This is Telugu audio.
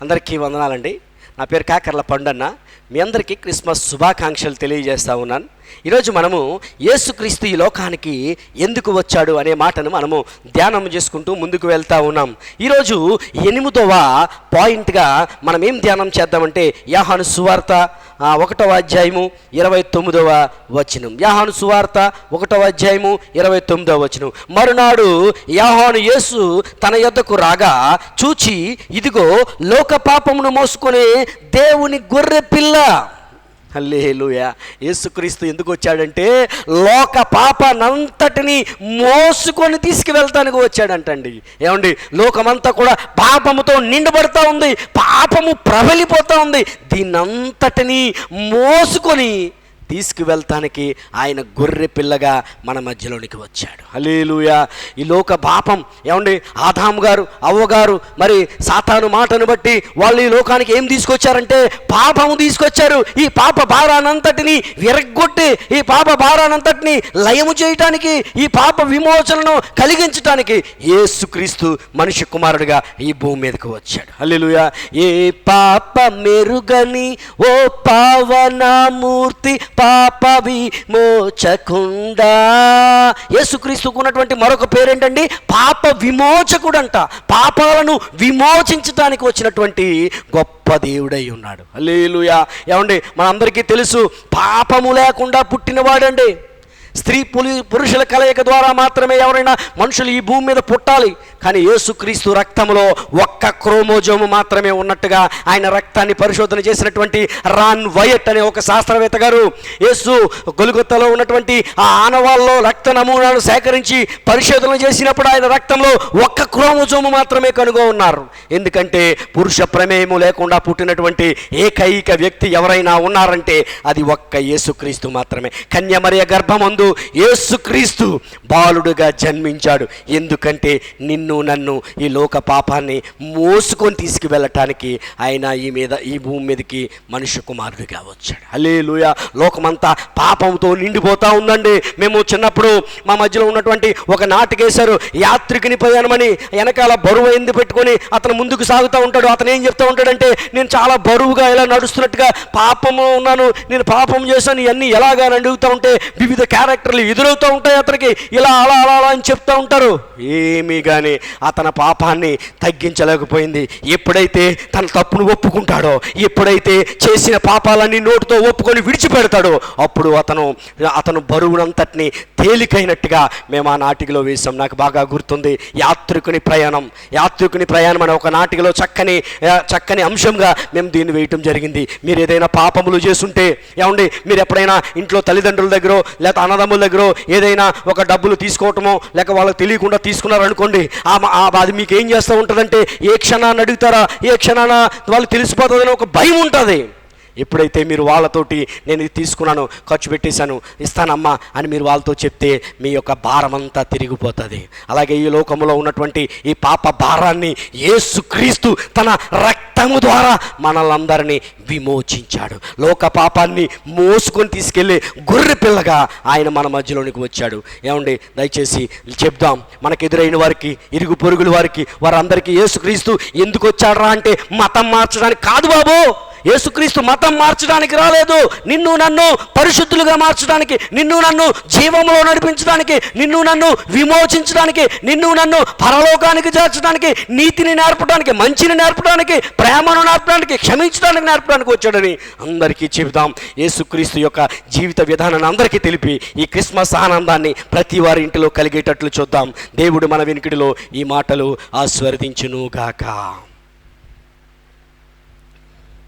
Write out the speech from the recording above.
అందరికీ వందనాలండి. నా పేరు కాకర్ల పండన్న. మీ అందరికీ క్రిస్మస్ శుభాకాంక్షలు తెలియజేస్తా ఉన్నాను. ఈరోజు మనము యేసుక్రీస్తు ఈ లోకానికి ఎందుకు వచ్చాడు అనే మాటను మనము ధ్యానం చేసుకుంటూ ముందుకు వెళ్తా ఉన్నాం. ఈరోజు ఎనిమిదవ పాయింట్గా మనం ఏం ధ్యానం చేద్దామంటే యాహాను సువార్త ఒకటవ అధ్యాయము ఇరవై తొమ్మిదవ వచనం. యాహాను సువార్త ఒకటవ అధ్యాయము ఇరవై తొమ్మిదవ వచనం. మరునాడు యాహాను యేసు తన యొద్దకు రాగా చూచి ఇదిగో లోక పాపమును మోసుకునే దేవుని గొర్రె పిల్ల లేలుయా యేసుక్రీస్తు ఎందుకు వచ్చాడంటే లోక పాపనంతటిని మోసుకొని తీసుకువెళ్తానికి వచ్చాడంటండి. ఏమండి? లోకమంతా కూడా పాపముతో నిండబడతా ఉంది పాపము ప్రబలిపోతూ ఉంది. దీన్నంతటిని మోసుకొని తీసుకువెళ్తానికి ఆయన గొర్రె పిల్లగా మన మధ్యలోనికి వచ్చాడు. హలేలుయా ఈ లోక పాపం ఏమండి? ఆదాము గారు అవ్వగారు మరి సాతాను మాటను బట్టి వాళ్ళు ఈ లోకానికి ఏం తీసుకొచ్చారంటే పాపము తీసుకొచ్చారు. ఈ పాప భారానంతటిని విరగ్గొట్టి ఈ పాప భారానంతటిని లయము చేయటానికి ఈ పాప విమోచనను కలిగించటానికి యేసుక్రీస్తు మనిషి కుమారుడిగా ఈ భూమి మీదకి వచ్చాడు. అల్లెలుయా ఏ పాప మెరుగని ఓ పావనామూర్తి పాప విమోచకుండా యేసుక్రీస్తుకు ఉన్నటువంటి మరొక పేరేంటండి? పాప విమోచకుడంట. పాపాలను విమోచించడానికి వచ్చినటువంటి గొప్ప దేవుడై ఉన్నాడు. లేలుయా ఏమండి? మనందరికీ తెలుసు పాపము లేకుండా పుట్టినవాడండి. స్త్రీ పులి పురుషుల కలయిక ద్వారా మాత్రమే ఎవరైనా మనుషులు ఈ భూమి మీద పుట్టాలి. కానీ యేసుక్రీస్తు రక్తంలో ఒక్క క్రోమోజోము మాత్రమే ఉన్నట్టుగా ఆయన రక్తాన్ని పరిశోధన చేసినటువంటి రాన్ వయట్ అనే ఒక శాస్త్రవేత్త గారు యేసు గొలుగొత్తలో ఉన్నటువంటి ఆ ఆనవాళ్ళలో రక్త నమూనాలు సేకరించి పరిశోధన చేసినప్పుడు ఆయన రక్తంలో ఒక్క క్రోమోజోము మాత్రమే కనుగొ ఉన్నారు. ఎందుకంటే పురుష ప్రమేయము లేకుండా పుట్టినటువంటి ఏకైక వ్యక్తి ఎవరైనా ఉన్నారంటే అది ఒక్క యేసుక్రీస్తు మాత్రమే. కన్యమరియ గర్భమందు యేసుక్రీస్తు బాలుడుగా జన్మించాడు. ఎందుకంటే నిన్ను నన్ను ఈ లోక పాపాన్ని మోసుకొని తీసుకువెళ్ళటానికి ఆయన ఈ మీద ఈ భూమి మీదకి మనుష్య కుమారుడిగా వచ్చాడు. అలే లూయ లోకమంతా పాపంతో నిండిపోతా ఉందండి. మేము చిన్నప్పుడు మా మధ్యలో ఉన్నటువంటి ఒక నాటికేశారు యాత్రికుని ప్రయాణమని వెనకాల బరువు ఎందు పెట్టుకొని అతను ముందుకు సాగుతూ ఉంటాడు. అతను ఏం చెప్తూ ఉంటాడంటే నేను చాలా బరువుగా ఇలా నడుస్తున్నట్టుగా పాపము ఉన్నాను. నేను పాపం చేశాను. ఇవన్నీ ఎలాగా అని అడుగుతూ ఉంటే వివిధ క్యారెక్టర్లు ఎదురవుతూ ఉంటాయి అతనికి. ఇలా అలా అలా అలా అని చెప్తూ ఉంటారు. ఏమీ కానీ అతని పాపాన్ని తగ్గించలేకపోయింది. ఎప్పుడైతే తన తప్పును ఒప్పుకుంటాడో ఎప్పుడైతే చేసిన పాపాలన్నీ నోటితో ఒప్పుకొని విడిచిపెడతాడో అప్పుడు అతను అతను బరువునంతటిని తేలికైనట్టుగా మేము ఆ నాటికలో వేసాం నాకు బాగా గుర్తుంది యాత్రికుని ప్రయాణం. యాత్రికుని ప్రయాణం అనే ఒక నాటికలో చక్కని చక్కని అంశంగా మేము దీన్ని వేయటం జరిగింది. మీరు ఏదైనా పాపములు చేస్తుంటే ఏమండి మీరు ఎప్పుడైనా ఇంట్లో తల్లిదండ్రుల దగ్గర లేకపోతే అన్నదమ్ముల దగ్గర ఏదైనా ఒక డబ్బులు తీసుకోవటమో లేక వాళ్ళకి తెలియకుండా తీసుకున్నారనుకోండి ఆ ఆ అది మీకు ఏం చేస్తూ ఉంటుందంటే ఏ క్షణాన్ని అడుగుతారా? ఏ క్షణాన వాళ్ళు తెలిసిపోతుందని ఒక భయం ఉంటుంది. ఎప్పుడైతే మీరు వాళ్ళతోటి నేను ఇది తీసుకున్నాను ఖర్చు పెట్టేశాను ఇస్తానమ్మా అని మీరు వాళ్ళతో చెప్తే మీ యొక్క భారమంతా తిరిగిపోతుంది. అలాగే ఈ లోకంలో ఉన్నటువంటి ఈ పాప భారాన్ని యేసుక్రీస్తు తన రక్తము ద్వారా మనలందరినీ విమోచించాడు. లోక పాపాన్ని మోసుకొని తీసుకెళ్ళి గొర్రె పిల్లగా ఆయన మన మధ్యలోనికి వచ్చాడు. ఏమండి? దయచేసి చెప్దాం. మనకు ఎదురైన వారికి ఇరుగు పొరుగుల వారికి వారందరికీ యేసుక్రీస్తు ఎందుకు వచ్చాడరా అంటే మతం మార్చడానికి కాదు బాబు! యేసుక్రీస్తు మతం మార్చడానికి రాలేదు. నిన్ను నన్ను పరిశుద్ధులుగా మార్చడానికి నిన్ను నన్ను జీవంలో నడిపించడానికి నిన్ను నన్ను విమోచించడానికి నిన్ను నన్ను పరలోకానికి చేర్చడానికి నీతిని నేర్పడానికి మంచిని నేర్పడానికి ప్రేమను నేర్పడానికి క్షమించడానికి నేర్పడానికి వచ్చాడని అందరికీ చెబుదాం. యేసుక్రీస్తు యొక్క జీవిత విధానాన్ని అందరికీ తెలిపి ఈ క్రిస్మస్ ఆనందాన్ని ప్రతి వారి ఇంటిలో కలిగేటట్లు చూద్దాం. దేవుడు మన వెనుకడిలో ఈ మాటలు ఆస్వర్దించునుగాక గాక